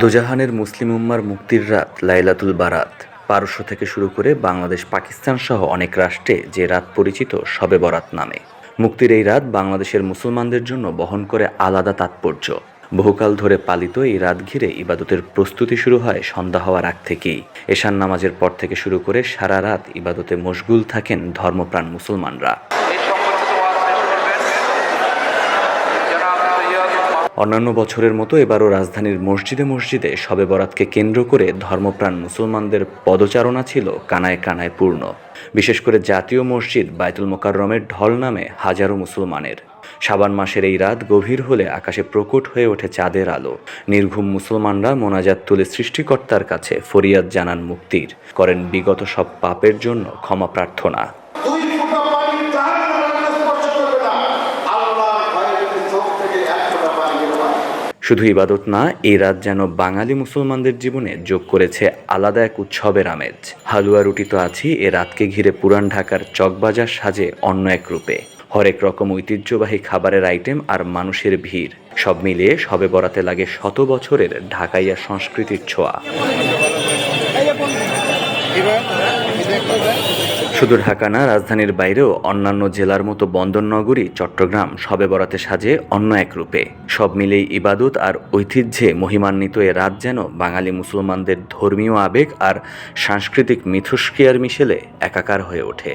দোজাহানের মুসলিম উম্মার মুক্তির রাত লাইলাতুল বারাত। পারস্য থেকে শুরু করে বাংলাদেশ, পাকিস্তান সহ অনেক রাষ্ট্রে যে রাত পরিচিত শবে বরাত নামে। মুক্তির এই রাত বাংলাদেশের মুসলমানদের জন্য বহন করে আলাদা তাৎপর্য। বহুকাল ধরে পালিত এই রাত ঘিরে ইবাদতের প্রস্তুতি শুরু হয় সন্ধ্যা হওয়ার আগ থেকেই। এশান নামাজের পর থেকে শুরু করে সারা রাত ইবাদতে মশগুল থাকেন ধর্মপ্রাণ মুসলমানরা। অন্যান্য বছরের মতো এবারও রাজধানীর মসজিদে মসজিদে শবে বরাতকে কেন্দ্র করে ধর্মপ্রাণ মুসলমানদের পদচারণা ছিল কানায় কানায় পূর্ণ। বিশেষ করে জাতীয় মসজিদ বায়তুল মোকাররমের ঢল নামে হাজারো মুসলমানের। শাবান মাসের এই রাত গভীর হলে আকাশে প্রকট হয়ে ওঠে চাঁদের আলো। নির্ঘুম মুসলমানরা মোনাজাত তুলে সৃষ্টিকর্তার কাছে ফরিয়াদ জানান মুক্তির। করেন বিগত সব পাপের জন্য ক্ষমা প্রার্থনা। শুধু ইবাদত না, এই রাত যেন বাঙালি মুসলমানদের জীবনে যোগ করেছে আলাদা এক উৎসবের আমেজ। হালুয়া রুটি তো আছি এ রাতকে ঘিরে পুরান ঢাকার চকবাজার সাজে অন্য এক রূপে। হরেক রকম ঐতিহ্যবাহী খাবারের আইটেম আর মানুষের ভিড়। সব মিলিয়ে সবে বরাতে লাগে শত বছরের ঢাকাইয়া সংস্কৃতির ছোঁয়া। শুধু ঢাকা না, রাজধানীর বাইরেও অন্যান্য জেলার মতো বন্দর নগরী চট্টগ্রাম শবে বরাতে সাজে অন্য এক রূপে। সব মিলেই ইবাদত আর ঐতিহ্যে মহিমান্বিত এ রাত যেন বাঙালি মুসলমানদের ধর্মীয় আবেগ আর সাংস্কৃতিক মিথস্ক্রিয়ার মিশেলে একাকার হয়ে ওঠে।